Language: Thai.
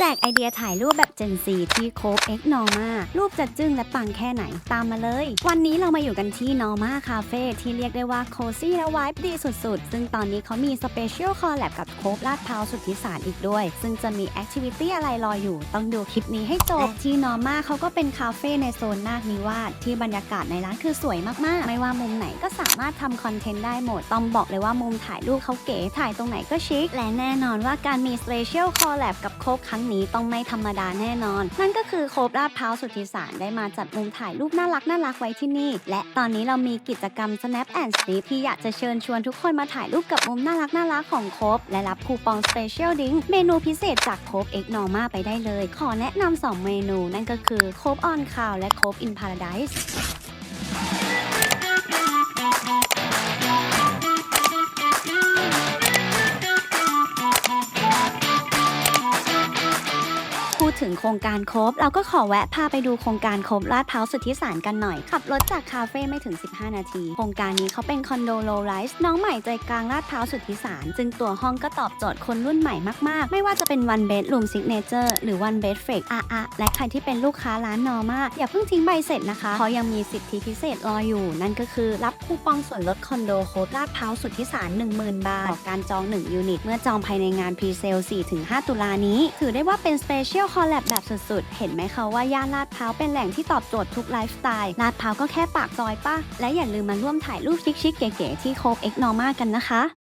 แจกไอเดียถ่ายรูปแบบ Gen Z ที่โคบ X Norma รูปจะจึ้งและปังแค่ไหนตามมาเลย วันนี้เรามาอยู่กันที่ Norma Cafe ที่เรียกได้ว่าโคซี่และวายดีสุดๆ ซึ่งตอนนี้เขามีสเปเชียลคอลแลบกับโคบลาดพร้าวสุทธิสารอีกด้วย ซึ่งจะมีแอคทิวิตี้อะไรรออยู่ ต้องดูคลิปนี้ให้จบ ที่ Norma เขาก็เป็นคาเฟ่ในโซนนาคนิวาสที่บรรยากาศในร้านคือสวยมากๆ ไม่ว่ามุมไหนก็สามารถทำคอนเทนต์ได้หมดต้องบอกเลยว่ามุมถ่ายรูปเขาเก๋ถ่ายตรงไหนก็ชิคและแน่นอนว่าการมีสเปเชียลคอลแลบกับโคบครั้งนี้ต้องไม่ธรรมดาแน่นอน นั่นก็คือโคบลาดพร้าวสุทธิสารได้มาจัดมุมถ่ายรูปน่ารักน่ารักไว้ที่นี่ และตอนนี้เรามีกิจกรรม Snap and Sleep ที่อยากจะเชิญชวนทุกคนมาถ่ายรูปกับมุมน่ารักน่ารักของโคบและรับคูปองสเปเชียลดิ้งเมนูพิเศษจากโคบเอ็กนอร์มาไปได้เลย ขอแนะนำสองเมนูนั่นก็คือโคบออนคาวและโคบอินพาราไดส์ พูดถึงโครงการโคบเราก็ขอแวะพาไปดูโครงการโคบลาดพร้าวสุทธิสารกันหน่อย ขับรถจากคาเฟ่ไม่ถึง 15 นาที โครงการนี้เขาเป็นคอนโดโลไรส์น้องใหม่ใจกลางลาดพร้าวสุทธิสารซึ่งตัวห้องก็ตอบโจทย์คนรุ่นใหม่มากๆ ไม่ว่าจะเป็น one bed room signature หรือ one bed flex อะอะและใครที่เป็นลูกค้าร้านนอมาอย่าเพิ่งทิ้งใบเสร็จนะคะเพราะยังมีสิทธิพิเศษรออยู่ นั่นก็คือรับคูปองส่วนลดคอนโดโคบลาดพร้าวสุทธิสาร 10,000 บาทต่อการจอง 1 ยูนิต เมื่อจองภายในงานพรีเซล4-5 ตุลานี้ ถือได้ว่าเป็นสเปเชียลอลแลบแบบสุดๆ เห็นไหมคะว่าย่านลาดพร้าวเป็นแหล่งที่ตอบโจทย์ทุกไลฟ์สไตล์ลาดพร้าวก็แค่ปากซอยป่ะและอย่าลืมมาร่วมถ่ายรูปชิคๆเก๋ๆที่โคบเอ็กนอร์มากันนะคะ